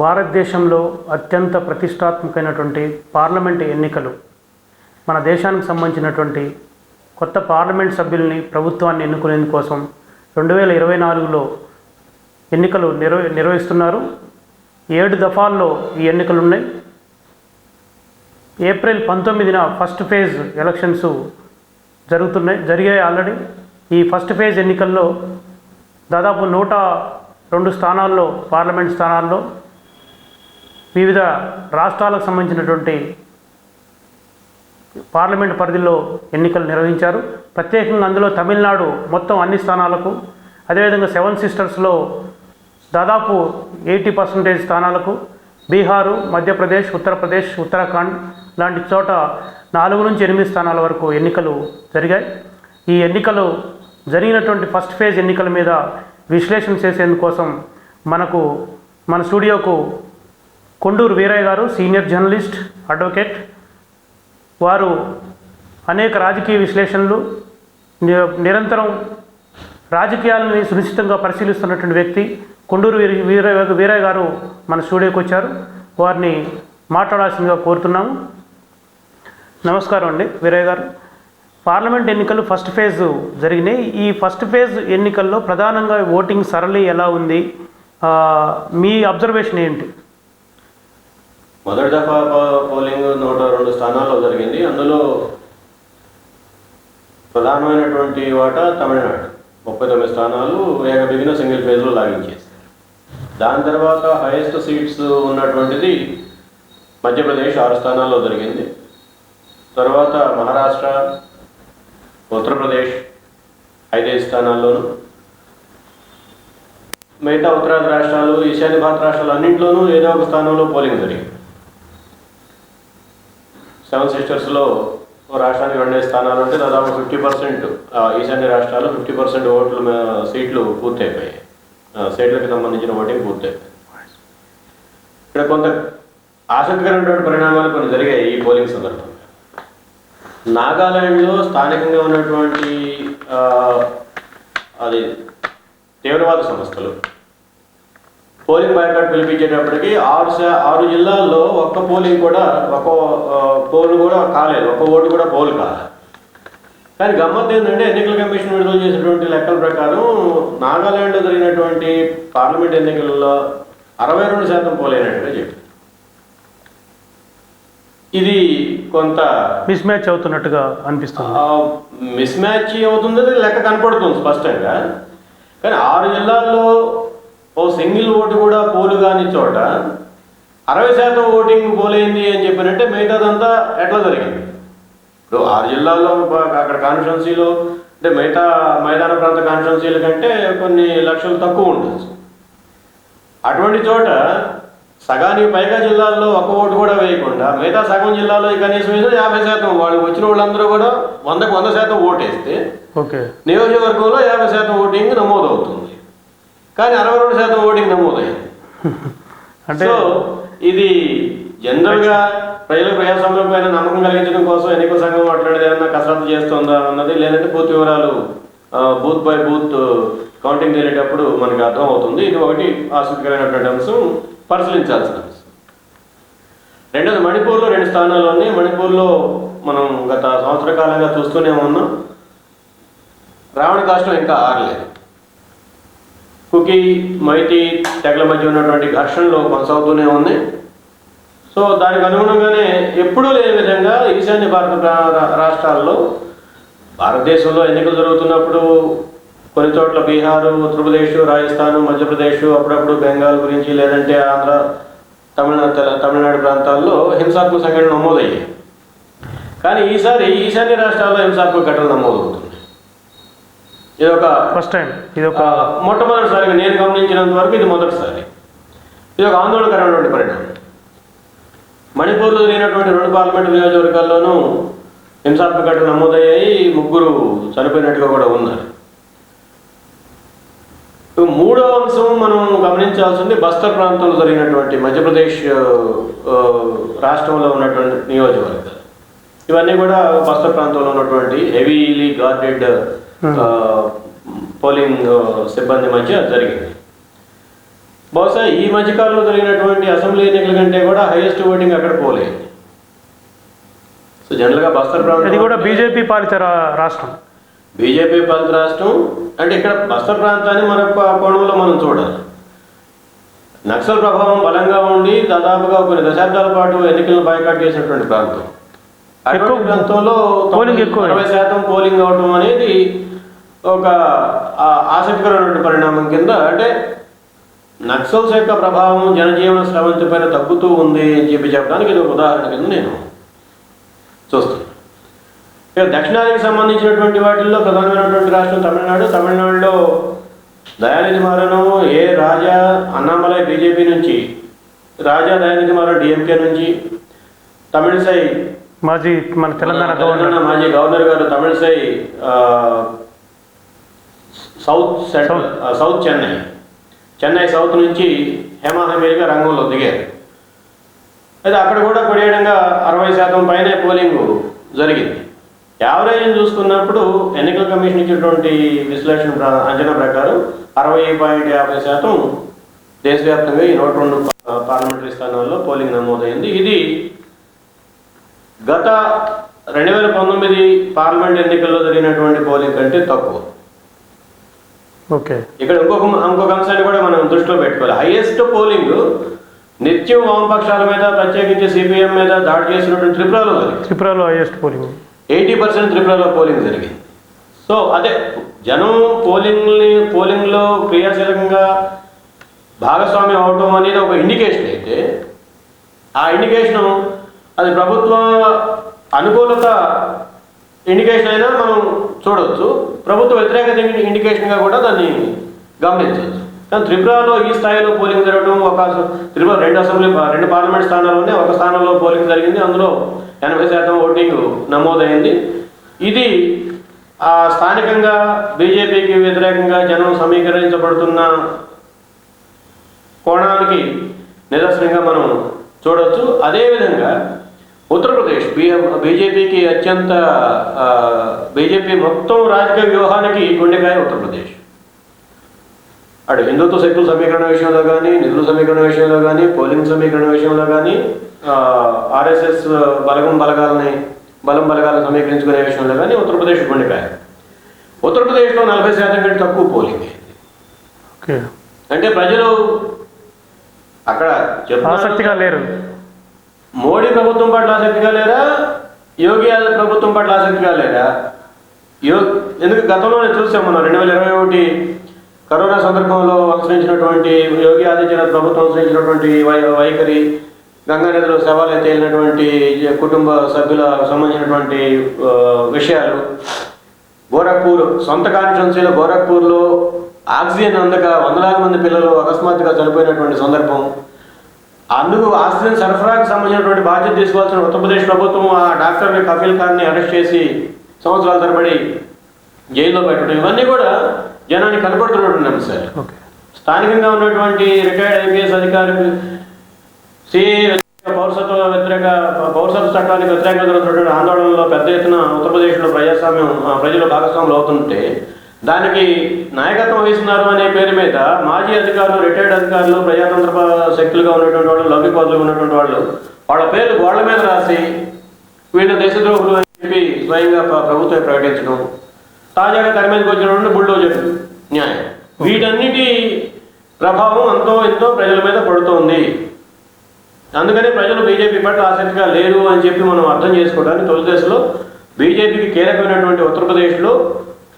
భారతదేశంలో అత్యంత ప్రతిష్టాత్మకమైనటువంటి పార్లమెంట్ ఎన్నికలు మన దేశానికి సంబంధించినటువంటి కొత్త పార్లమెంట్ సభ్యుల్ని ప్రభుత్వాన్ని ఎన్నుకునేందుకోసం రెండు వేల ఇరవై నాలుగులో ఎన్నికలు నిర్వ నిర్వహిస్తున్నారు. ఏడు దఫాల్లో ఈ ఎన్నికలు ఉన్నాయి ఏప్రిల్ పంతొమ్మిదిన ఫస్ట్ ఫేజ్ ఎలక్షన్స్ జరుగుతున్నాయి జరిగాయి ఆల్రెడీ. ఈ ఫస్ట్ ఫేజ్ ఎన్నికల్లో దాదాపు నూట రెండు స్థానాల్లో పార్లమెంట్ స్థానాల్లో వివిధ రాష్ట్రాలకు సంబంధించినటువంటి పార్లమెంట్ పరిధిలో ఎన్నికలు నిర్వహించారు. ప్రత్యేకంగా అందులో తమిళనాడు మొత్తం అన్ని స్థానాలకు అదేవిధంగా సెవెన్ సిస్టర్స్లో దాదాపు ఎయిటీ పర్సెంటేజ్ స్థానాలకు బీహారు మధ్యప్రదేశ్ ఉత్తరప్రదేశ్ ఉత్తరాఖండ్ లాంటి చోట నాలుగు నుంచి ఎనిమిది స్థానాల వరకు ఎన్నికలు జరిగాయి. ఈ ఎన్నికలు జరిగినటువంటి ఫస్ట్ ఫేజ్ ఎన్నికల మీద విశ్లేషణ చేసేందుకోసం మనకు మన స్టూడియోకు కొండూరు వీరయ్య గారు సీనియర్ జర్నలిస్ట్ అడ్వకేట్. వారు అనేక రాజకీయ విశ్లేషణలు ని- నిరంతరం రాజకీయాలని సునిశ్చితంగా పరిశీలిస్తున్నటువంటి వ్యక్తి కొండూరు వీర వీరయ్య వీరయ్య గారు మన స్టూడియోకి వచ్చారు. వారిని మాట్లాడాల్సిందిగా కోరుతున్నాము. నమస్కారం అండి వీరయ్య గారు. పార్లమెంట్ ఎన్నికలు ఫస్ట్ ఫేజ్ జరిగినాయి. ఈ ఫస్ట్ ఫేజ్ ఎన్నికల్లో ప్రధానంగా ఓటింగ్ సరళి ఎలా ఉంది? మీ అబ్జర్వేషన్ ఏంటి? మొదటి దఫా పోలింగ్ నూట రెండు స్థానాల్లో జరిగింది. అందులో ప్రధానమైనటువంటి వాటా తమిళనాడు. ముప్పై తొమ్మిది స్థానాలు ఏకబిగిన సింగిల్ ఫేజ్లో లాగించేశారు దాని తర్వాత హైయెస్ట్ సీట్స్ ఉన్నటువంటిది మధ్యప్రదేశ్ ఆరు స్థానాల్లో జరిగింది. తర్వాత మహారాష్ట్ర ఉత్తరప్రదేశ్ ఐదైదు స్థానాల్లోనూ. మిగతా ఉత్తరాది రాష్ట్రాలు ఈశాన్య భారత రాష్ట్రాలు అన్నింటిలోనూ ఏదో ఒక స్థానంలో పోలింగ్ జరిగింది. సెవెన్ సిస్టర్స్లో ఓ రాష్ట్రానికి రెండే స్థానాలు ఉంటే దాదాపు ఫిఫ్టీ పర్సెంట్ ఈశాన్య రాష్ట్రాలు ఫిఫ్టీ పర్సెంట్ ఓట్లు సీట్లు పూర్తయిపోయాయి. సీట్లకు సంబంధించిన ఓటింగ్ పూర్తయిపోయింది. ఇక్కడ కొంత ఆసక్తికరమైనటువంటి పరిణామాలు కొన్ని జరిగాయి ఈ పోలింగ్ సందర్భంగా. నాగాలాండ్లో స్థానికంగా ఉన్నటువంటి అది తీవ్రవాద సంస్థలు. పోలింగ్ బాయ్కాట్ పిలిపించేటప్పటికి ఆరు ఆరు జిల్లాల్లో ఒక్క పోలింగ్ కూడా ఒక్కో పోల్ కూడా కాలేదు. ఒక్క ఓటు కూడా పోల్ కాలేదు కానీ గమ్మత్తు ఏంటంటే ఎన్నికల కమిషన్ విడుదల చేసినటువంటి లెక్కల ప్రకారం నాగాలాండ్లో జరిగినటువంటి పార్లమెంట్ ఎన్నికల్లో అరవై రెండు శాతం పోలైనట్టుగా చెప్పారు. ఇది కొంత మిస్ మ్యాచ్ అవుతున్నట్టుగా అనిపిస్తుంది. మిస్ మ్యాచ్ అవుతుంది లెక్క కనపడుతుంది స్పష్టంగా. కానీ ఆరు జిల్లాల్లో ఓ సింగిల్ ఓటు కూడా పోలు కాని చోట అరవై శాతం ఓటింగ్ పోలైంది అని చెప్పినట్టే మిగతాదంతా ఎట్లా జరిగింది? ఇప్పుడు ఆరు జిల్లాల్లో అక్కడ కాన్స్టిట్యున్సీలో అంటే మిగతా మైదాన ప్రాంత కాన్స్టిట్యున్సీల కంటే కొన్ని లక్షలు తక్కువ ఉండొచ్చు అటువంటి చోట సగానికి పైగా జిల్లాల్లో ఒక ఓటు కూడా వేయకుండా మిగతా సగం జిల్లాలో కనీసం వేసిన యాభై శాతం వాళ్ళు వచ్చిన వాళ్ళందరూ కూడా వందకు వంద శాతం ఓటేస్తే ఓకే. నియోజకవర్గంలో యాభై శాతం ఓటింగ్ నమోదవుతుంది. కానీ అరవై రెండు శాతం ఓటింగ్ నమోదైంది అంటే ఇది జనరల్గా ప్రజల ప్రజాస్వామ్యం పైన నమ్మకం కలిగించడం కోసం ఎన్నికల సంఘం మాట్లాడేది ఏమన్నా కసరత్తు చేస్తుందా అన్నది లేదంటే పూర్తి వివరాలు బూత్ బై బూత్ కౌంటింగ్ జరిగేటప్పుడు మనకి అర్థం అవుతుంది ఇది ఒకటి ఆసక్తికరమైనటువంటి అంశం. పరిశీలించాల్సిన అంశం. రెండోది మణిపూర్లో రెండు స్థానాలు ఉన్నాయి. మణిపూర్లో మనం గత సంవత్సర కాలంగా చూస్తూనే ఉన్నాం. రావణ కాష్టం ఇంకా ఆగలేదు. కుకీ మైతి తెగల మధ్య ఉన్నటువంటి ఘర్షణలు కొనసాగుతూనే ఉంది. సో దానికి అనుగుణంగానే ఎప్పుడూ లేని విధంగా ఈశాన్య భారత ప్రా- రాష్ట్రాల్లో భారతదేశంలో ఎన్నికలు జరుగుతున్నప్పుడు కొన్ని చోట్ల బీహారు ఉత్తరప్రదేశ్ రాజస్థాన్ మధ్యప్రదేశ్ అప్పుడప్పుడు బెంగాల్ గురించి లేదంటే ఆంధ్ర తమిళనాడు తమిళనాడు ప్రాంతాల్లో హింసాత్మక సంఘటనలు నమోదయ్యాయి. కానీ ఈసారి ఈశాన్య రాష్ట్రాల్లో హింసాత్మక ఘటనలు నమోదవుతున్నాయి. ఇది ఒక ఫస్ట్ టైం ఇది ఒక మొట్టమొదటిసారిగా నేను గమనించినంత వరకు ఇది మొదటిసారి. ఇది ఒక ఆందోళనకరమైనటువంటి పరిణామం. మణిపూర్లో జరిగినటువంటి రెండు పార్లమెంటు నియోజకవర్గాల్లోనూ హింసాత్మక ఘటనలు నమోదయ్యాయి ముగ్గురు చనిపోయినట్టుగా కూడా ఉన్నారు. మూడో అంశం మనం గమనించాల్సింది బస్తర్ ప్రాంతంలో జరిగినటువంటి మధ్యప్రదేశ్ రాష్ట్రంలో ఉన్నటువంటి నియోజకవర్గాలు. ఇవన్నీ కూడా బస్తర్ ప్రాంతంలో ఉన్నటువంటి హెవీలీ గార్డెడ్ పోలింగ్ సిబ్బంది మధ్య జరిగింది. బహుశా ఈ మధ్యకాలంలో జరిగినటువంటి అసెంబ్లీ ఎన్నికల కంటే కూడా హైయెస్ట్ ఓటింగ్ అక్కడ పోలేదు. సో జనరల్గా బస్తర్ ప్రాంతం కూడా బీజేపీ పాలిత రాష్ట్రం. బీజేపీ పాలిత రాష్ట్రం అంటే ఇక్కడ బస్తర్ ప్రాంతాన్ని మరొక కోణంలో మనం చూడాలి. నక్సల్ ప్రభావం బలంగా ఉండి దాదాపుగా కొన్ని దశాబ్దాల పాటు ఎన్నికలను బాయ్కాట్ చేసినటువంటి ప్రాంతం. అటువంటి ప్రాంతంలో పోలింగ్ ఎక్కువ. అరవై శాతం పోలింగ్ అవటం అనేది ఒక ఆ, ఆసక్తికరమైన పరిణామం కింద అంటే నక్సల్స్ యొక్క ప్రభావం జనజీవన స్రవంతి పైన తగ్గుతూ ఉంది అని చెప్పి చెప్పడానికి ఇది ఒక ఉదాహరణ కింద నేను చూస్తున్నాను. ఇక దక్షిణాదికి సంబంధించినటువంటి వాటిల్లో ప్రధానమైనటువంటి రాష్ట్రం తమిళనాడు. తమిళనాడులో దయానిధి మారను ఏ రాజా అన్నామలై బీజేపీ నుంచి రాజా దయానిధి మారన్ డిఎంకే నుంచి తమిళసై మాజీ మన తెలంగాణ తెలంగాణ మాజీ గవర్నర్ గారు Tamilisai south central south. Chennai. Chennai south నుంచి హేమాహమీలుగా రంగంలో దిగారు. అయితే అక్కడ కూడా కొడియడంగా అరవై శాతం పైనే పోలింగ్ జరిగింది. యావరేజ్ చూసుకున్నప్పుడు ఎన్నికల కమిషన్ ఇచ్చినటువంటి విశ్లేషణ అంచనా ప్రకారం అరవై పాయింట్ యాభై శాతం దేశవ్యాప్తంగా ఈ నూట రెండు పార్లమెంటరీ స్థానాల్లో పోలింగ్ నమోదైంది. ఇది గత రెండు వేల పంతొమ్మిది పార్లమెంట్ ఎన్నికల్లో జరిగినటువంటి పోలింగ్ కంటే తక్కువ. ఓకే. ఇక్కడ ఇంకొక ఇంకొక అంశాన్ని కూడా మనం దృష్టిలో పెట్టుకోవాలి. హైయెస్ట్ పోలింగ్ నిత్యం వామపక్షాల మీద ప్రత్యేకించి సిపిఎం మీద దాడి చేసినటువంటి త్రిపురలో త్రిపురలో హైయెస్ట్ పోలింగ్ ఎయిటీ పర్సెంట్ త్రిపురలో పోలింగ్ జరిగింది. సో అదే జనం పోలింగ్ని పోలింగ్లో క్రియాశీలకంగా భాగస్వామ్యం అవటం అనేది ఒక ఇండికేషన్ అయితే ఆ ఇండికేషన్ అది ప్రభుత్వ అనుకూలత ఇండికేషన్ అయినా మనం చూడవచ్చు ప్రభుత్వ వ్యతిరేకత ఇండికేషన్గా కూడా దాన్ని గమనించవచ్చు. కానీ త్రిపురలో ఈ స్థాయిలో పోలింగ్ జరగడం ఒక త్రిపుర రెండు అసెంబ్లీ రెండు పార్లమెంట్ స్థానాల్లోనే ఒక స్థానంలో పోలింగ్ జరిగింది. అందులో ఎనభై శాతం ఓటింగ్ నమోదైంది. ఇది ఆ స్థానికంగా బీజేపీకి వ్యతిరేకంగా జనం సమీకరించబడుతున్న కోణానికి నిదర్శనంగా మనం చూడవచ్చు అదేవిధంగా ఉత్తరప్రదేశ్ బీజేపీకి అత్యంత బీజేపీ మొత్తం రాజకీయ వ్యూహానికి గుండెకాయ ఉత్తరప్రదేశ్ అటు హిందుత్వ శక్తుల సమీకరణ విషయంలో కానీ నిధుల సమీకరణ విషయంలో కానీ పోలింగ్ సమీకరణ విషయంలో కానీ ఆర్ఎస్ఎస్ బలగం బలగాలని బలం బలగాలను సమీకరించుకునే విషయంలో కానీ ఉత్తరప్రదేశ్ గుండెకాయ. ఉత్తరప్రదేశ్లో నలభై శాతం కంటే తక్కువ పోలింగ్ అయింది. ఓకే. అంటే ప్రజలు అక్కడ ఆసక్తిగా లేరు. మోడీ ప్రభుత్వం పట్ల ఆసక్తిగా లేరా యోగి ప్రభుత్వం పట్ల ఆసక్తిగా లేరా యో ఎందుకు గతంలోనే చూసాం మనం రెండు వేల ఇరవై ఒకటి కరోనా సందర్భంలో అనుసరించినటువంటి యోగి ఆదిత్యనాథ్ ప్రభుత్వం అనుసరించినటువంటి వై వైఖరి గంగానదిలో నదిలో తేలినటువంటి కుటుంబ సభ్యుల సంబంధించినటువంటి విషయాలు. గోరఖ్పూర్ సొంత కాన్స్టిట్యున్సీలో గోరఖ్పూర్లో ఆక్సిజన్ అందక వందలాది మంది పిల్లలు అకస్మాత్తుగా చనిపోయినటువంటి సందర్భం. అందుకు ఆక్సిజన్ సరఫరాకు సంబంధించినటువంటి బాధ్యత తీసుకోవాల్సిన ఉత్తరప్రదేశ్ ప్రభుత్వం ఆ డాక్టర్ కఫీల్ ఖాన్ని అరెస్ట్ చేసి సంవత్సరాల తరబడి జైల్లో పెట్టడం. ఇవన్నీ కూడా జనానికి కనపడుతున్నటువంటి అంశాలు స్థానికంగా ఉన్నటువంటి రిటైర్డ్ ఐపీఎస్ అధికారులు సిఏ పౌరసత్వ వ్యతిరేక పౌరసత్వ చట్టానికి వ్యతిరేకంగా జరుగుతున్నటువంటి ఆందోళనలో పెద్ద ఎత్తున ఉత్తరప్రదేశ్లో ప్రజాస్వామ్యం ప్రజలు భాగస్వాములు అవుతుంటే దానికి నాయకత్వం వహిస్తున్నారు అనే పేరు మీద మాజీ అధికారులు రిటైర్డ్ అధికారులు ప్రజాతంత్ర శక్తులుగా ఉన్నటువంటి వాళ్ళు లౌకికవాదులుగా ఉన్నటువంటి వాళ్ళు వాళ్ళ పేర్లు గోళ్ళ మీద రాసి వీళ్ళు దేశద్రోహులు అని చెప్పి స్వయంగా ప్రభుత్వం ప్రకటించడం. తాజాగా తెర మీదకి వచ్చినటువంటి బుల్డోజర్. న్యాయం. వీటన్నిటి ప్రభావం ఎంతో ఎంతో ప్రజల మీద పడుతోంది. అందుకని ప్రజలు బీజేపీ పట్ల ఆసక్తిగా లేరు అని చెప్పి మనం అర్థం చేసుకోవడానికి తొలి దశలో బీజేపీకి కీలకమైనటువంటి ఉత్తరప్రదేశ్లో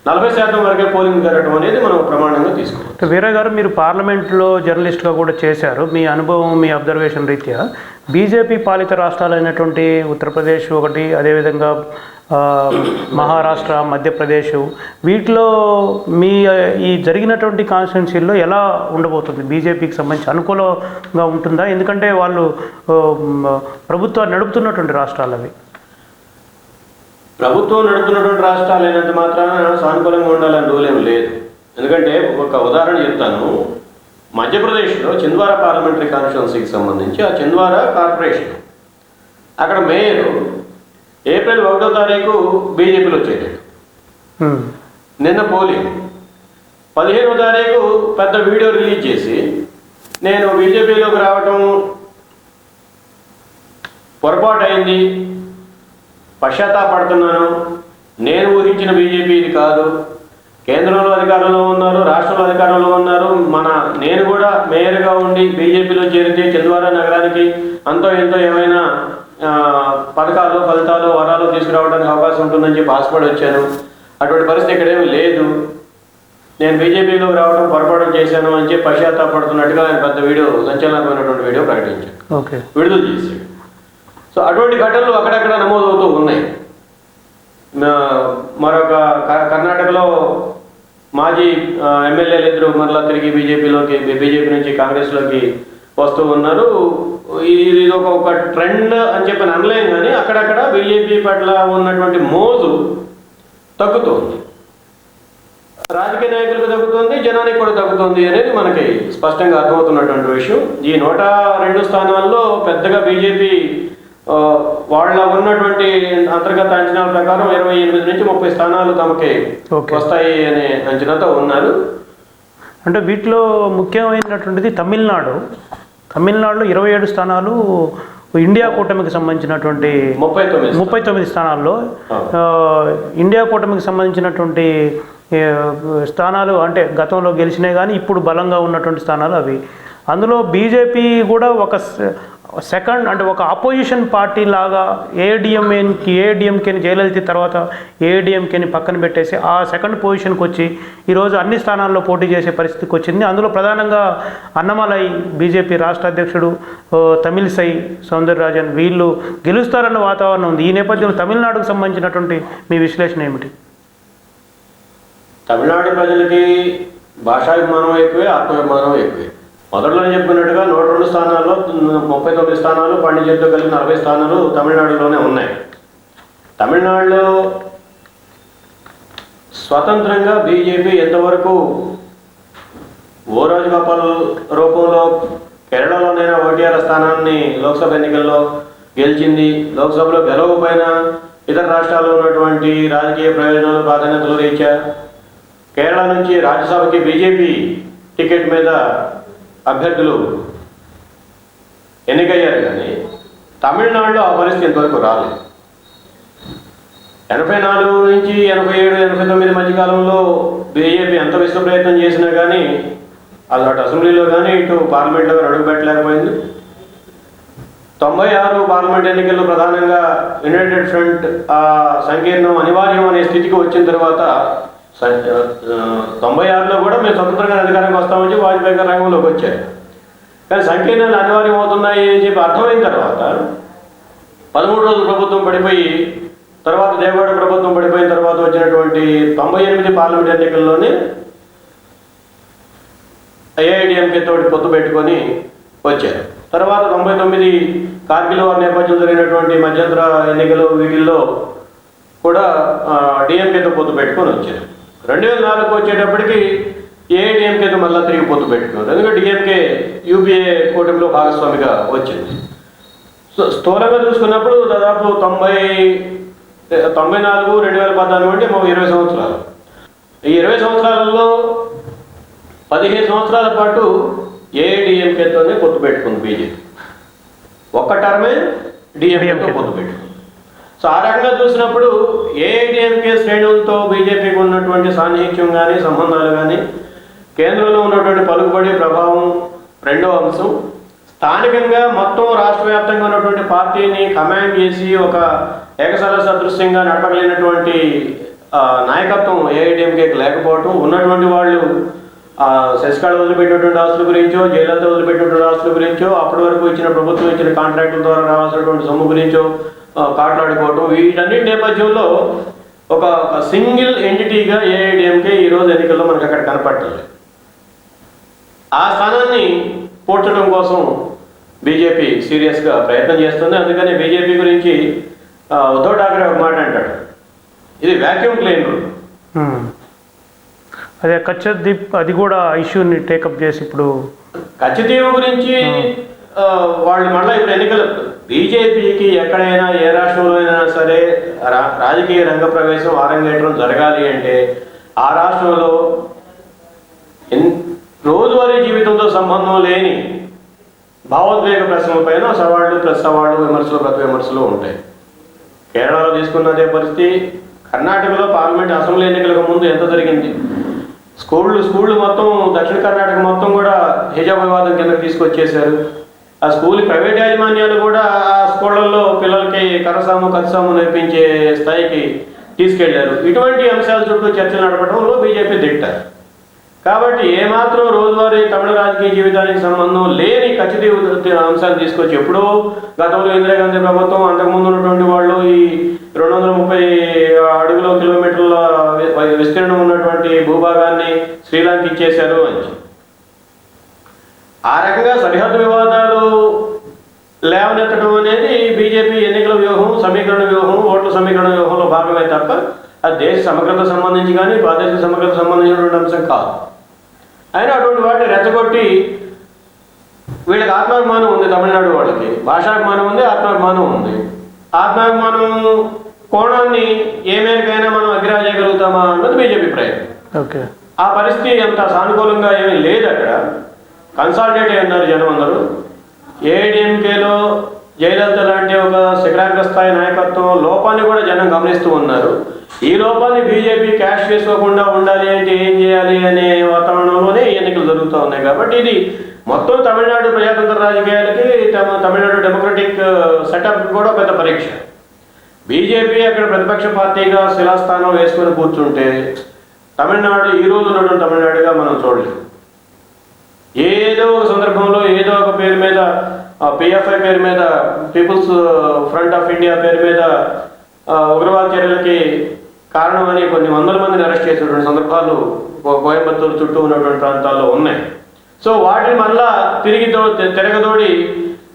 నలభై శాతం వరకే పోలింగ్ జరగడం అనేది మనం ప్రమాణంగా తీసుకోవాలి. వీరయ్య గారు మీరు పార్లమెంట్లో జర్నలిస్ట్గా కూడా చేశారు. మీ అనుభవం మీ అబ్జర్వేషన్ రీత్యా బీజేపీ పాలిత రాష్ట్రాలైనటువంటి ఉత్తరప్రదేశ్ ఒకటి అదేవిధంగా మహారాష్ట్ర మధ్యప్రదేశ్ వీటిలో మీ ఈ జరిగినటువంటి కాన్స్టిట్యున్సీల్లో ఎలా ఉండబోతుంది? బీజేపీకి సంబంధించి అనుకూలంగా ఉంటుందా? ఎందుకంటే వాళ్ళు ప్రభుత్వాన్ని నడుపుతున్నటువంటి రాష్ట్రాలు అవి ప్రభుత్వం నడుపుతున్నటువంటి రాష్ట్రాలు అయినంత మాత్రాన సానుకూలంగా ఉండాలని రూల్ ఏం లేదు. ఎందుకంటే ఒక ఉదాహరణ చెప్తాను. మధ్యప్రదేశ్లో చింద్వారా పార్లమెంటరీ కాన్స్టిట్యున్సీకి సంబంధించి ఆ చింద్వారా కార్పొరేషన్ అక్కడ మేయర్ ఏప్రిల్ ఒకటో తారీఖు బీజేపీలో చేరాడు నిన్న పోలింగ్. పదిహేనో తారీఖు పెద్ద వీడియో రిలీజ్ చేసి నేను బీజేపీలోకి రావటం పొరపాటు అయింది పశ్చాత్తాపడుతున్నాను. నేను ఊహించిన బీజేపీ ఇది కాదు. కేంద్రంలో అధికారంలో ఉన్నారు రాష్ట్రంలో అధికారంలో ఉన్నారు. మన నేను కూడా మేయర్గా ఉండి బీజేపీలో చేరితే చంద్వారా నగరానికి అంతో ఎంతో ఏమైనా పథకాలు ఫలితాలు వరాలు తీసుకురావడానికి అవకాశం ఉంటుందని చెప్పి ఆశపడి వచ్చాను. అటువంటి పరిస్థితి ఇక్కడేమీ లేదు. నేను బీజేపీలోకి రావడం పొరపాటు చేశాను అని చెప్పి పశ్చాత్తాపడుతున్నట్టుగా ఆయన పెద్ద వీడియో సంచలనమైనటువంటి వీడియో ప్రకటించారు. ఓకే. విడుదల చేశాడు. సో అటువంటి ఘటనలు అక్కడక్కడ నమోదవుతూ ఉన్నాయి. మరొక క- కర్ణాటకలో మాజీ ఎమ్మెల్యేలు ఇద్దరు మరలా తిరిగి బీజేపీలోకి బీజేపీ నుంచి కాంగ్రెస్లోకి వస్తూ ఉన్నారు. ఇది ఇది ఒక ఒక ట్రెండ్ అని చెప్పి అనలేం కానీ అక్కడక్కడ బీజేపీ పట్ల ఉన్నటువంటి మోజు తగ్గుతోంది. రాజకీయ నాయకులకు తగ్గుతుంది జనానికి కూడా తగ్గుతుంది అనేది మనకి స్పష్టంగా అర్థమవుతున్నటువంటి విషయం. ఈ నూట రెండు స్థానాల్లో పెద్దగా బీజేపీ వాళ్ళ ఉన్నటువంటి అంతర్గత అంచనాల ప్రకారం ఇరవై ఎనిమిది నుంచి ముప్పై స్థానాలు తమకి. వస్తాయి అనే అంచనాతో ఉన్నారు. అంటే వీటిలో ముఖ్యమైనటువంటిది తమిళనాడు. తమిళనాడులో ఇరవై ఏడు స్థానాలు ఇండియా కూటమికి సంబంధించినటువంటి ముప్పై తొమ్మిది ముప్పై తొమ్మిది స్థానాల్లో ఇండియా కూటమికి సంబంధించినటువంటి స్థానాలు అంటే గతంలో గెలిచినాయి కానీ ఇప్పుడు బలంగా ఉన్నటువంటి స్థానాలు అవి. అందులో బీజేపీ కూడా ఒక సె- సెకండ్ అంటే ఒక అపోజిషన్ పార్టీ లాగా ఏడిఎంఏకి ఏడిఎంకేని జయలలిత తర్వాత ఏడిఎంకేని పక్కన పెట్టేసి ఆ సెకండ్ పొజిషన్కి వచ్చి ఈరోజు అన్ని స్థానాల్లో పోటీ చేసే పరిస్థితికి వచ్చింది. అందులో ప్రధానంగా అన్నమలై బీజేపీ రాష్ట్ర అధ్యక్షుడు తమిళసై తమిళిసై సౌందరరాజన్ వీళ్ళు గెలుస్తారన్న వాతావరణం ఉంది. ఈ నేపథ్యంలో తమిళనాడుకు సంబంధించినటువంటి మీ విశ్లేషణ ఏమిటి? తమిళనాడు ప్రజలకి భాషాభిమానం ఎక్కువే ఆత్మాభిమానం ఎక్కువే. మొదట్లో చెప్పుకున్నట్టుగా నూట రెండు స్థానాల్లో ముప్పై తొమ్మిది స్థానాలు పాండిచేరితో కలిపి నలభై స్థానాలు తమిళనాడులోనే ఉన్నాయి. తమిళనాడులో స్వతంత్రంగా బీజేపీ ఎంతవరకు ఓ రాజగోపాల్ రూపంలో కేరళలోనైనా ఓటీఆర్ స్థానాన్ని లోక్సభ ఎన్నికల్లో గెలిచింది లోక్సభలో గెలవకపోయినా ఇతర రాష్ట్రాల్లో ఉన్నటువంటి రాజకీయ ప్రయోజనాలు ప్రాధాన్యతలు రీత్యా కేరళ నుంచి రాజ్యసభకి బీజేపీ టికెట్ మీద అభ్యర్థులు ఎన్నికయ్యారు కానీ తమిళనాడులో ఆ పరిస్థితి ఇంతవరకు రాలేదు. ఎనభై నాలుగు నుంచి ఎనభై ఏడు ఎనభై తొమ్మిది మధ్య కాలంలో బీజేపీ ఎంత విశ్వ ప్రయత్నం చేసినా కానీ అది అటు అసెంబ్లీలో కానీ ఇటు పార్లమెంట్లో అడుగు పెట్టలేకపోయింది. తొంభై ఆరు పార్లమెంట్ ఎన్నికల్లో ప్రధానంగా యునైటెడ్ ఫ్రంట్ ఆ సంకీర్ణం అనివార్యం అనే స్థితికి వచ్చిన తర్వాత తొంభై ఆరులో కూడా మేము స్వతంత్రంగా అధికారంకి వస్తామని చెప్పి వాజ్పేయి గారు రంగంలోకి వచ్చారు. కానీ సంకీర్ణాలు అనివార్యం అవుతున్నాయి అని చెప్పి అర్థమైన తర్వాత పదమూడు రోజులు ప్రభుత్వం పడిపోయి తర్వాత దేవాడ ప్రభుత్వం పడిపోయిన తర్వాత వచ్చినటువంటి తొంభై ఎనిమిది పార్లమెంట్ ఎన్నికల్లోనే ఐఐడిఎంకే తోటి పొత్తు పెట్టుకొని వచ్చారు. తర్వాత తొంభై తొమ్మిది కార్గిల్ వారి నేపథ్యం జరిగినటువంటి మధ్యంతర ఎన్నికలు వీటిల్లో కూడా డిఎంకేతో పొత్తు పెట్టుకొని వచ్చారు. రెండు వేల నాలుగు వచ్చేటప్పటికి ఏఐడిఎంకేతో మళ్ళీ తిరిగి పొత్తు పెట్టుకున్నారు. ఎందుకంటే డిఎంకే యూపీఏ కూటమిలో భాగస్వామిగా వచ్చింది. సో స్థూలంగా చూసుకున్నప్పుడు దాదాపు తొంభై తొంభై నాలుగు రెండు వేల పద్నాలుగు అంటే మాకు ఇరవై సంవత్సరాలు. ఈ ఇరవై సంవత్సరాలలో పదిహేను సంవత్సరాల పాటు ఏఐడిఎంకేతోనే పొత్తు పెట్టుకుంది బీజేపీ. ఒక్క టర్మే డిఎంకేతో. పొత్తు పెట్టుకుంది. సో ఆ రకంగా చూసినప్పుడు ఏఐడిఎంకే శ్రేణులతో బీజేపీకి ఉన్నటువంటి సాన్నిహిత్యం కానీ సంబంధాలు కానీ కేంద్రంలో ఉన్నటువంటి పలుకుబడి ప్రభావం రెండో అంశం. స్థానికంగా మొత్తం రాష్ట్ర వ్యాప్తంగా ఉన్నటువంటి పార్టీని కమాండ్ చేసి ఒక ఏకసల సదృశ్యంగా నడపగలిగినటువంటి నాయకత్వం ఏఐడిఎంకేకి లేకపోవటం. ఉన్నటువంటి వాళ్ళు శశికళ వదిలిపెట్టినటువంటి ఆస్తుల గురించో జయలలిత వదిలిపెట్టినటువంటి ఆస్తుల గురించో అప్పటి వరకు ఇచ్చిన ప్రభుత్వం ఇచ్చిన కాంట్రాక్టుల ద్వారా రావాల్సినటువంటి సొమ్ము గురించో కాట్లాడుకోవటం. వీటన్నిటి నేపథ్యంలో ఒక సింగిల్ ఎంటిటీగా ఏఐడిఎంకే ఈరోజు ఎన్నికల్లో మనకు అక్కడ కనపడలేదు ఆ స్థానాన్ని పూడ్చడం కోసం బీజేపీ సీరియస్గా ప్రయత్నం చేస్తుంది. అందుకని బీజేపీ గురించి ఉద్ధవ్ ఠాక్రే ఒక మాట అంటాడు. ఇది వ్యాక్యూమ్ క్లీన్ రూమ్ ఉమ్. అదే కచ్చదీప్ అది కూడా ఇష్యూని టేకప్ చేసి ఇప్పుడు కచ్చితీవు గురించి వాళ్ళు మళ్ళీ ఇప్పుడు ఎన్నికలు బీజేపీకి ఎక్కడైనా ఏ రాష్ట్రంలో అయినా సరే రా- రాజకీయ రంగ ప్రవేశం ఆరంగేట్రం జరగాలి అంటే ఆ రాష్ట్రంలో రోజువారీ జీవితంతో సంబంధం లేని భావోద్వేగ ప్రశ్నల పైన సవాళ్ళు ప్లస్ సవాళ్ళు విమర్శలు ప్రతి విమర్శలు ఉంటాయి. కేరళలో తీసుకున్న అదే పరిస్థితి కర్ణాటకలో పార్లమెంట్ అసెంబ్లీ ఎన్నికలకు ముందు ఎంత జరిగింది? స్కూళ్ళు స్కూళ్ళు మొత్తం దక్షిణ కర్ణాటక మొత్తం కూడా హిజాబ్ వివాదం కింద తీసుకొచ్చేశారు. ఆ స్కూల్ ప్రైవేట్ యాజమాన్యాలు కూడా ఆ స్కూళ్ళల్లో పిల్లలకి కరసాము కరసాము నేర్పించే స్థాయికి తీసుకెళ్ళారు. ఇటువంటి అంశాల చుట్టూ చర్చలు నడపడంలో బీజేపీ దిట్టారు. కాబట్టి ఏమాత్రం రోజువారీ తమిళ రాజకీయ జీవితానికి సంబంధం లేని ఖచ్చిత అంశాలు తీసుకొచ్చి ఎప్పుడో గతంలో ఇందిరాగాంధీ ప్రభుత్వం అంతకుముందు ఉన్నటువంటి వాళ్ళు ఈ రెండు వందల ముప్పై అడుగుల కిలోమీటర్ల విస్తీర్ణం ఉన్నటువంటి భూభాగాన్ని శ్రీలంక ఇచ్చేశారు అని ఆ రకంగా సరిహద్దు వివాదాలు లేవనెత్తడం అనేది బీజేపీ ఎన్నికల వ్యూహం సమీకరణ వ్యూహం ఓట్ల సమీకరణ వ్యూహంలో భాగమే తప్ప అది దేశ సమగ్రత సంబంధించి కానీ ప్రాదేశిక సమగ్రత సంబంధించినటువంటి అంశం కాదు. అయినా అటువంటి వాటిని రెచ్చగొట్టి వీళ్ళకి ఆత్మాభిమానం ఉంది తమిళనాడు వాళ్ళకి. భాషాభిమానం ఉంది ఆత్మాభిమానం ఉంది. ఆత్మాభిమానం కోణాన్ని ఏ మేరకైనా మనం అగ్రా చేయగలుగుతామా అన్నది బీజేపీ ప్రయత్నం. ఆ పరిస్థితి అంత సానుకూలంగా ఏమీ లేదు అక్కడ. కన్సాలిడేట్ అయి ఉన్నారు జనం అందరూ. ఏఐడిఎంకేలో జయలలిత లాంటి ఒక శిఖరాగ్ర స్థాయి నాయకత్వం లోపాన్ని కూడా జనం గమనిస్తూ ఉన్నారు. ఈ లోపాన్ని బీజేపీ క్యాష్ చేసుకోకుండా ఉండాలి అంటే ఏం చేయాలి అనే వాతావరణంలోనే ఎన్నికలు జరుగుతూ ఉన్నాయి కాబట్టి ఇది మొత్తం తమిళనాడు ప్రజాతంత్ర రాజకీయాలకి తమ తమిళనాడు డెమోక్రటిక్ సెటప్ కూడా పెద్ద పరీక్ష. బీజేపీ అక్కడ ప్రతిపక్ష పార్టీగా శిలాస్థానం వేసుకొని కూర్చుంటే తమిళనాడు ఈ రోజు ఉన్నటువంటి తమిళనాడుగా మనం చూడలేము ఏదో ఒక సందర్భంలో ఏదో ఒక పేరు మీద పిఎఫ్ఐ పేరు మీద పీపుల్స్ ఫ్రంట్ ఆఫ్ ఇండియా పేరు మీద ఉగ్రవాద చర్యలకి కారణమని కొన్ని వందల మందిని అరెస్ట్ చేసినటువంటి సందర్భాలు కోయంబత్తూరు చుట్టూ ఉన్నటువంటి ప్రాంతాల్లో ఉన్నాయి. సో వాటిని మళ్ళా తిరిగి తో- తిరగదోడి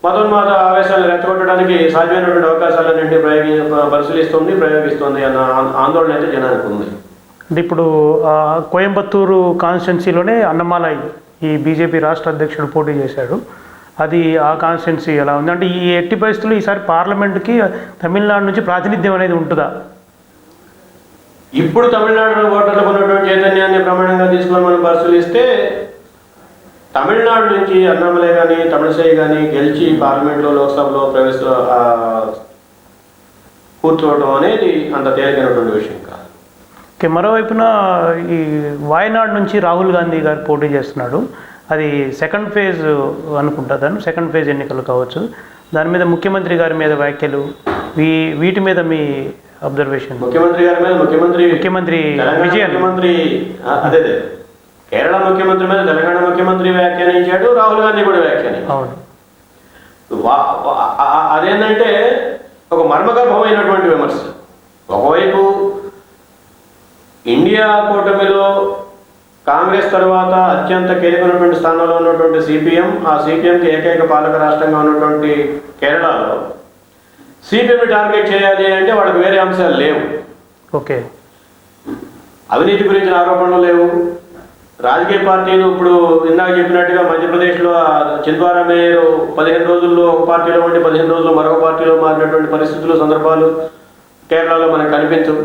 మతోన్మాద ఆవేశాలను రెచ్చగొట్టడానికి సాధ్యమైనటువంటి అవకాశాలన్నింటినీ ప్రయోగి పరిశీలిస్తుంది ప్రయోగిస్తుంది అన్న ఆందోళన అయితే జనానికి ఉంది. ఇప్పుడు కోయంబత్తూరు కాన్స్టిట్యున్సీలోనే అన్నమాలై ఈ బీజేపీ రాష్ట్ర అధ్యక్షుడు పోటీ చేశాడు. అది ఆ కాన్స్టిట్యున్సీ ఎలా ఉంది? అంటే ఈ ఎట్టి పరిస్థితుల్లో ఈసారి పార్లమెంట్కి తమిళనాడు నుంచి ప్రాతినిధ్యం అనేది ఉంటుందా? ఇప్పుడు తమిళనాడు ఓటర్లకు ఉన్నటువంటి చైతన్యాన్ని ప్రమాణంగా తీసుకొని మనం పరిశీలిస్తే తమిళనాడు నుంచి అన్నామలై కానీ తమిళసై కానీ గెలిచి పార్లమెంట్లో లోక్సభలో ప్రవేశ కూర్చోవడం అనేది అంత తేలికైనటువంటి విషయం కాదు. ఓకే మరోవైపున ఈ వాయనాడ్ నుంచి రాహుల్ గాంధీ గారు పోటీ చేస్తున్నాడు. అది సెకండ్ ఫేజ్ అనుకుంటా దాన్ని సెకండ్ ఫేజ్ ఎన్నికలు కావచ్చు. దాని మీద ముఖ్యమంత్రి గారి మీద వ్యాఖ్యలు వీ వీటి మీద మీ అబ్జర్వేషన్. ముఖ్యమంత్రి గారి మీద ముఖ్యమంత్రి ముఖ్యమంత్రి విజయన్. ముఖ్యమంత్రి అదే కేరళ ముఖ్యమంత్రి మీద తెలంగాణ ముఖ్యమంత్రి వ్యాఖ్యానించాడు రాహుల్ గాంధీ కూడా వ్యాఖ్యానించాడు అవును. అదేంటంటే ఒక మర్మగర్భమైనటువంటి విమర్శ. ఒకవైపు ఇండియా కూటమిలో కాంగ్రెస్ తర్వాత అత్యంత కీలకమైనటువంటి స్థానంలో ఉన్నటువంటి సిపిఎం ఆ సిపిఎంకి ఏకైక పాలక రాష్ట్రంగా ఉన్నటువంటి కేరళలో సిపిఎం టార్గెట్ చేయాలి అంటే వాళ్ళకి వేరే అంశాలు లేవు. ఓకే. అవినీతి గురించిన ఆరోపణలు లేవు. రాజకీయ పార్టీలు ఇప్పుడు ఇందాక చెప్పినట్టుగా మధ్యప్రదేశ్లో చింద్వారా మేయర్ పదిహేను రోజుల్లో ఒక పార్టీలో ఉండి పదిహేను రోజుల్లో మరొక పార్టీలో మారినటువంటి పరిస్థితులు సందర్భాలు కేరళలో మనకు కనిపించవు.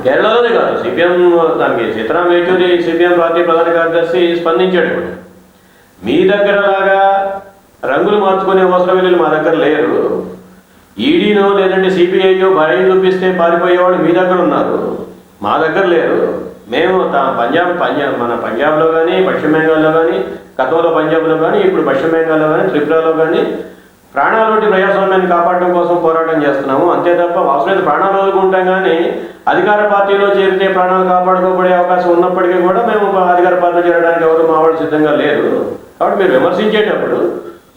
కేరళలోనే కాదు సిపిఎం దానికి సీతారాం యేచూరి సిపిఎం పార్టీ ప్రధాన కార్యదర్శి స్పందించాడు మీ దగ్గర లాగా రంగులు మార్చుకునే అవసరం వీళ్ళు మా దగ్గర లేరు. ఈడీనో లేదంటే సిబిఐయో భయం చూపిస్తే పారిపోయేవాళ్ళు మీ దగ్గర ఉన్నారు. మా దగ్గర లేరు. మేము తా- పంజాబ్ పంజాబ్ మన పంజాబ్లో కానీ పశ్చిమ బెంగాల్లో కానీ గతంలో పంజాబ్లో కానీ ఇప్పుడు పశ్చిమ బెంగాల్లో కానీ త్రిపురలో కానీ ప్రాణాలోటి ప్రజాస్వామ్యాన్ని కాపాడడం కోసం పోరాటం చేస్తున్నాము. అంతే తప్ప అవసరమైతే ప్రాణాలు వదులుకుంటాం కానీ అధికార పార్టీలో చేరితే ప్రాణాలు కాపాడుకోబడే అవకాశం ఉన్నప్పటికీ కూడా మేము అధికార పార్టీలో చేరడానికి ఎవరు మా వాళ్ళు సిద్ధంగా లేరు. కాబట్టి మీరు విమర్శించేటప్పుడు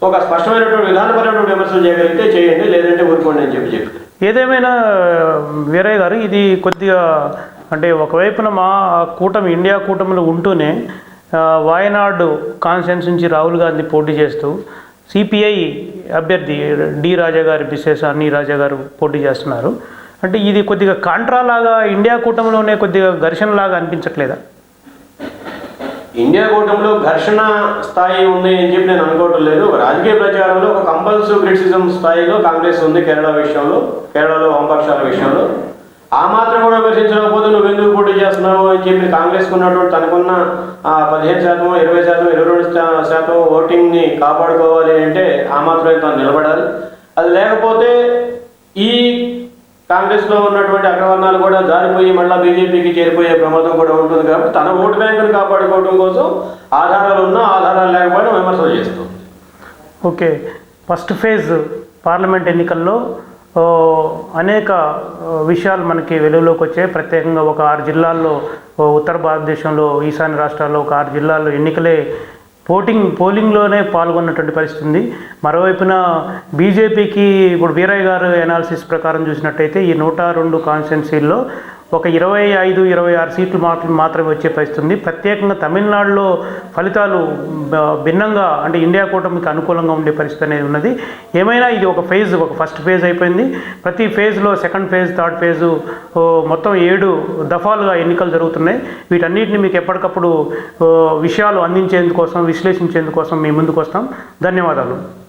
ఒక స్పష్టమైనటువంటి విధానపరమైనటువంటి విమర్శలు చేయగలిగితే చేయండి లేదంటే ఊరుకోండి అని చెప్పి చెప్పి ఏదేమైనా వీరయ్య గారు ఇది కొద్దిగా అంటే ఒకవైపున మా కూటమి ఇండియా కూటమిలో ఉంటూనే వాయనాడు కాన్స్టిట్యున్సీ నుంచి రాహుల్ గాంధీ పోటీ చేస్తూ సిపిఐ అభ్యర్థి డి రాజా గారు మిస్సెస్ అన్ని రాజా గారు పోటీ చేస్తున్నారు. అంటే ఇది కొద్దిగా కాంట్రా లాగా ఇండియా కూటమిలోనే కొద్దిగా ఘర్షణ లాగా అనిపించట్లేదా? ఇండియా కూటమిలో ఘర్షణ స్థాయి ఉంది అని చెప్పి నేను అనుకోవటం లేదు. రాజకీయ ప్రచారంలో ఒక కంపల్సివ్ క్రిటిసిజం స్థాయిలో కాంగ్రెస్ ఉంది కేరళ విషయంలో కేరళలో వామపక్షాల విషయంలో. ఆ మాత్రం కూడా విమర్శించకపోతే నువ్వు ఎందుకు పోటీ చేస్తున్నావు అని చెప్పి కాంగ్రెస్ ఉన్నటువంటి తనకున్న పదిహేను శాతం ఇరవై శాతం ఇరవై రెండు శాతం ఓటింగ్ని కాపాడుకోవాలి అంటే ఆ మాత్రమే తను నిలబడాలి. అది లేకపోతే ఈ కాంగ్రెస్లో ఉన్నటువంటి అగ్రవర్ణాలు కూడా జారిపోయి మళ్ళీ బీజేపీకి చేరిపోయే ప్రమాదం కూడా ఉంటుంది కాబట్టి తన ఓటు బ్యాంకును కాపాడుకోవడం కోసం ఆధారాలు ఉన్నా ఆధారాలు లేకపోయినా విమర్శలు చేస్తుంది ఓకే. ఫస్ట్ ఫేజ్ పార్లమెంట్ ఎన్నికల్లో అనేక విషయాలు మనకి వెలుగులోకి వచ్చాయి. ప్రత్యేకంగా ఒక ఆరు జిల్లాల్లో ఉత్తర భారతదేశంలో ఈశాన్య రాష్ట్రాల్లో ఒక ఆరు జిల్లాల్లో ఎన్నికలే పోటింగ్ పోలింగ్లోనే పాల్గొన్నటువంటి పరిస్థితి ఉంది. మరోవైపున బీజేపీకి ఇప్పుడు వీరయ్య గారు ఎనాలిసిస్ ప్రకారం చూసినట్టయితే ఈ నూట రెండు కాన్స్టిట్యున్సీల్లో ఒక ఇరవై ఐదు ఇరవై ఆరు సీట్లు మాత్రం మాత్రమే వచ్చే పరిస్థితి ఉంది. ప్రత్యేకంగా తమిళనాడులో ఫలితాలు భిన్నంగా అంటే ఇండియా కూటమికి అనుకూలంగా ఉండే పరిస్థితి అనేది ఉన్నది. ఏమైనా ఇది ఒక ఫేజ్ ఒక ఫస్ట్ ఫేజ్ అయిపోయింది. ప్రతి ఫేజ్లో సెకండ్ ఫేజ్ థర్డ్ ఫేజు మొత్తం ఏడు దఫాలుగా ఎన్నికలు జరుగుతున్నాయి. వీటన్నిటిని మీకు ఎప్పటికప్పుడు విషయాలు అందించేందుకోసం విశ్లేషించేందుకోసం మీ ముందుకు వస్తాం. ధన్యవాదాలు.